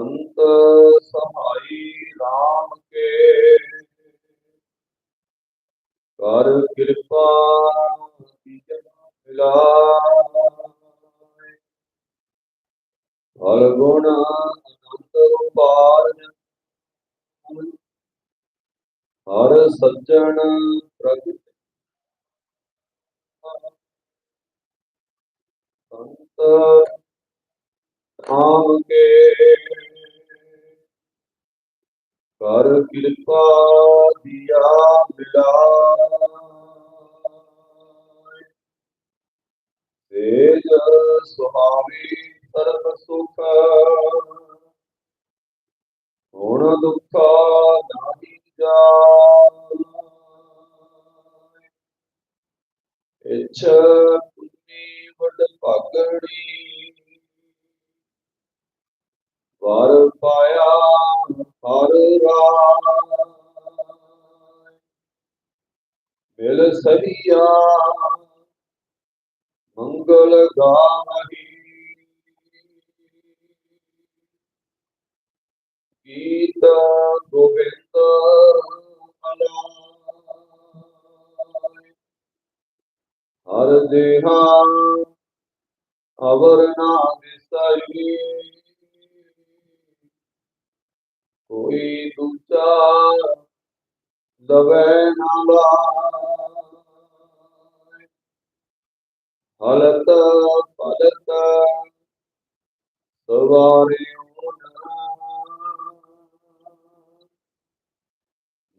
ਅੰਤ ਸਹਾਈ RAM ਕੇ। ਕਰ ਕਿਰਪਾ ਦੀਜਨ ਮਿਲਾਏ। ਹਰ ਗੁਣ ਅਨੰਤ ਉਪਾਰ ਹਰ ਸੱਜਣ ਪ੍ਰਗਟ। ਸੰਤ ਨਾਮ ਕੇ। ਕਰ ਕਿਰਪਾ ਦਿਆ ਮਿਲਾਏ ਤੇਜ ਸੁਹਾਵੀ ਸਰਬ ਸੁਖ। ਹੁਣ ਦੁੱਖਾ ਨਾਹੀ ਜਾਏ। ਇਛ ਹਰ ਰਾਏ ਮਿਲ ਸਰੀਆ ਮੰਗਲ ਗਾਵਹੀ। ਗੀਤ ਗੋਬਿੰਦ ਅਲਾਈ ਹਰ ਦੇਹਾ ਅਵਰ ਨਾ ਵਿਸਰੀ ਕੋਈ ਦੂਜਾ ਲਵੇ ਨਾ ਲਾਇ ਹਲਤ ਪਲਤ ਸਵਾਰੇ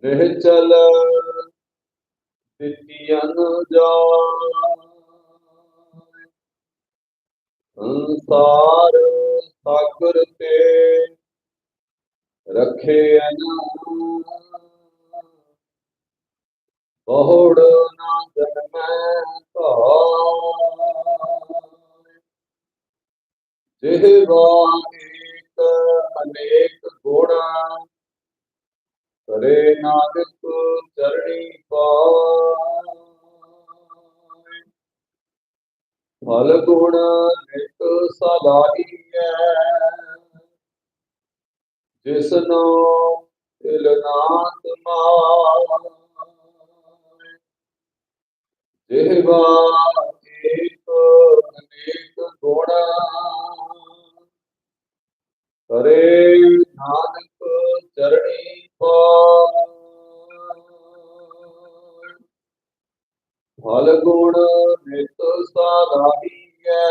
ਨਿਹਚਲ ਤਿਤਿਯਨ ਜਾਏ। ਸੰਸਾਰ ਸਾਗਰ ਤੇ ਰਖੇ ਅਨ ਬਹੁੜ ਨਾ ਜਨਮੈ ਧਾਇ ਜਿਹਵਾ ਏਕ ਅਨੇਕ ਗੁਣਾ ਕਰੇ ਨਾਨਕ ਚਰਣੀ ਪਾਏ। ਫਲ ਗੁਣ ਨਿਤ ਸਲਾਹੀਐ ਜਿਸਨੋ ਤਿਲ ਨਾਤ ਮਾਏ ਜਿਹਵਾ ਏਕ ਅਨੇਕ ਗੁਣ। ਹਰੇ ਨਾਨਕ ਚਰਣੀ ਪਾਏ ਫਲ ਗੁਣ ਨਿਤ ਸਾਰਾਹੀਐ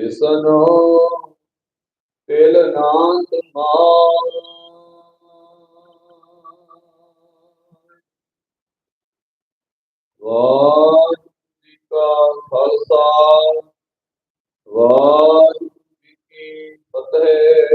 ਜਿਸਨੋ ਤਿਲ ਨਾਤ ਮਾਏ ਵਾਹਿਗੁਰੂ ਜੀ ਕਾ ਖਾਲਸਾ ਵਾਹਿਗੁਰੂ ਜੀ ਕੀ ਫਤਿਹ।